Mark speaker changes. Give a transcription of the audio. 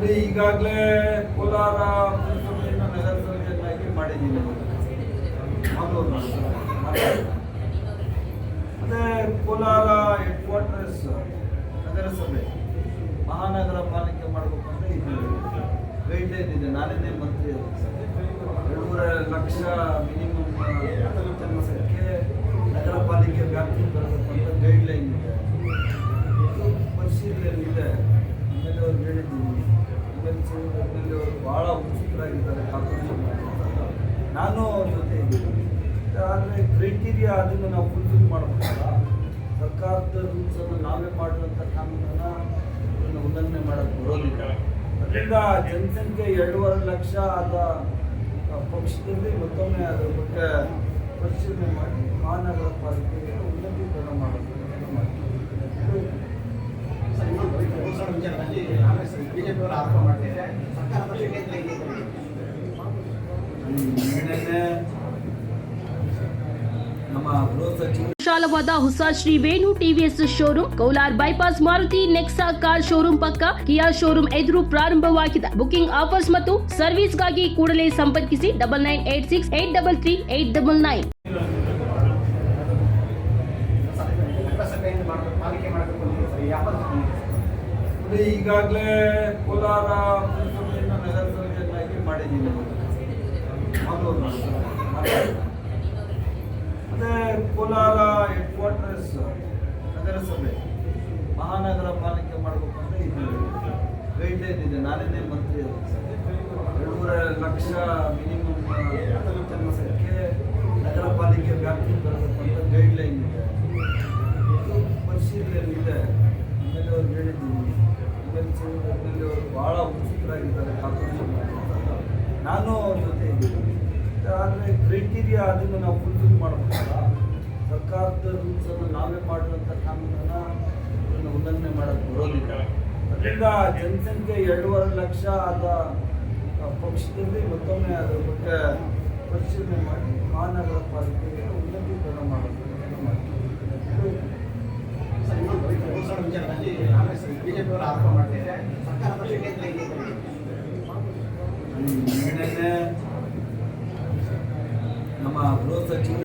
Speaker 1: ಈಗಾಗಲೇ ಕೋಲಾರ ಪುರಸಭೆಯನ್ನು ನಗರಸಭೆಯನ್ನಾಗಿ ಮಾಡಿದ್ದೀನಿ. ಅದೇ ಕೋಲಾರ ಹೆಡ್ ಕ್ವಾರ್ಟರ್ಸ್ ನಗರಸಭೆ. ಮಹಾನಗರ ಪಾಲಿಕೆ ಮಾಡಬೇಕು ಅಂತ ಇದು ಗೈಡ್ಲೈನ್ ಇದೆ ನಾನೇ ಮಂತ್ರಿ. ಎರಡೂವರೆ ಲಕ್ಷ ಮಿನಿಮಮ್ ಜನಸಂಖ್ಯೆ ನಗರ ಪಾಲಿಕೆ ವ್ಯಾಪ್ತಿ ಬರಬೇಕು ಅಂತ ಗೈಡ್ಲೈನ್ ಇದೆ ಇದು ಪರಿಶೀಲನೆ ಇದೆ ಆಮೇಲೆ ಅವ್ರು ಹೇಳಿದ್ದೀನಿ ಅವರು ಭಾಳ ಉತ್ಸುಕರಾಗಿದ್ದಾರೆ ನಾನು ಅವ್ರ ಜೊತೆ ಇದ್ದೀನಿ. ಆದರೆ ಕ್ರೈಟೀರಿಯಾ ಅದನ್ನು ನಾವು ಫುಲ್ಫಿಲ್ ಮಾಡಬೇಕಲ್ಲ. ಸರ್ಕಾರದ ರೂಲ್ಸನ್ನು ನಾವೇ ಮಾಡಿದಂಥ ಕಾನೂನನ್ನು ಇದನ್ನು ಉಲ್ಲಂಘನೆ ಮಾಡೋಕ್ಕೆ ಬರೋದಿಲ್ಲ. ಅದರಿಂದ ಜನಸಂಖ್ಯೆ ಎರಡೂವರೆ ಲಕ್ಷ ಆದ ಪಕ್ಷದಲ್ಲಿ ಮತ್ತೊಮ್ಮೆ ಅದರ ಬಗ್ಗೆ ಪರಿಶೀಲನೆ ಮಾಡಿ ಮಹಾನಗರ ಪಾಲಿಕೆಗೆ ಉನ್ನತೀಕರಣ
Speaker 2: ಕಾಂಗ್ರೆಸ್ ಬಿಜೆಪಿ ಅವರು ಆರೋಪ ಮಾಡ್ತಿದ್ದಾರೆ
Speaker 3: ವಿಶಾಲವಾದ ಹೊಸ Shri Venu TVS showroom Kowlar bypass Maruti Nexa car showroom ಪಕ್ಕ ಕಿಯಾ ಶೋರೂಮ್ ಎದುರು ಪ್ರಾರಂಭವಾಗಿದೆ. ಬುಕಿಂಗ್ ಆಫರ್ಸ್ ಮತ್ತು ಸರ್ವಿಸ್ಗಾಗಿ ಕೂಡಲೇ ಸಂಪರ್ಕಿಸಿ double nine eight six eight double three eight
Speaker 2: double nine ಪಾಲಿಕೆ ಮಾಡಬೇಕು
Speaker 1: ಇಲ್ಲಿ ಈಗಾಗಲೇ ಕೋಲಾರ ಪುರಸಭೆಯನ್ನು ನಗರಸಭೆಯನ್ನಾಗಿ ಮಾಡಿದ್ದೀನಿ. ಮತ್ತೆ ಕೋಲಾರ ಹೆಡ್ ಕ್ವಾರ್ಟರ್ಸ್ ನಗರಸಭೆ. ಮಹಾನಗರ ಪಾಲಿಕೆ ಮಾಡಬೇಕು ಅಂತ ಇದು ಗೈಡ್ಲೈನ್ ಇದೆ ನಾನೇ ಮಂತ್ರಿ. ಎರಡೂವರೆ ಲಕ್ಷ ಮಿನಿಮಮ್ ಜನಸಂಖ್ಯೆ ನಗರ ಪಾಲಿಕೆ ವ್ಯಾಪ್ತಿ ಬರಬೇಕು ಅಂತ ಗೈಡ್ಲೈನ್ ಇದೆ ಇದು ಪರಿಶೀಲನೆ ಇದೆ ಆಮೇಲೆ ಅವ್ರು ಹೇಳಿದ್ದೀನಿ ಅವರು ಭಾಳ ಉತ್ಸುಕರಾಗಿದ್ದಾರೆ ನಾನು ಅವ್ರ ಜೊತೆ ಆದರೆ ಕ್ರೈಟೀರಿಯಾ ಅದನ್ನು ನಾವು ಫುಲ್ಫಿಲ್ ಮಾಡಬೇಕಲ್ಲ, ಸರ್ಕಾರದ ರೂಲ್ಸನ್ನು ನಾವೇ ಮಾಡಿದಂಥ ಕಾನೂನನ್ನು ಇದನ್ನು ಉಲ್ಲಂಘನೆ ಮಾಡೋಕ್ಕೆ ಬರೋದಿಲ್ಲ. ಅದರಿಂದ ಜನಸಂಖ್ಯೆ ಎರಡೂವರೆ ಲಕ್ಷ ಆದ ಪಕ್ಷದಲ್ಲಿ ಮತ್ತೊಮ್ಮೆ ಅದ್ರ ಬಗ್ಗೆ ಪರಿಶೀಲನೆ ಮಾಡಿ, ಮಹಾನಗರ ಪಾಲಿಕೆಗೆ ಉನ್ನತೀಕರಣ
Speaker 2: ಕಾಂಗ್ರೆಸ್ ಬಿಜೆಪಿ ಅವರು ಆರೋಪ ಮಾಡ್ತಿದ್ದಾರೆ ಸರ್ಕಾರ ಪಕ್ಷ ಕೇಂದ್ರ ಇದೆ
Speaker 1: ನಿನ್ನೆ ನಮ್ಮ ಗೃಹ ಸಚಿವರು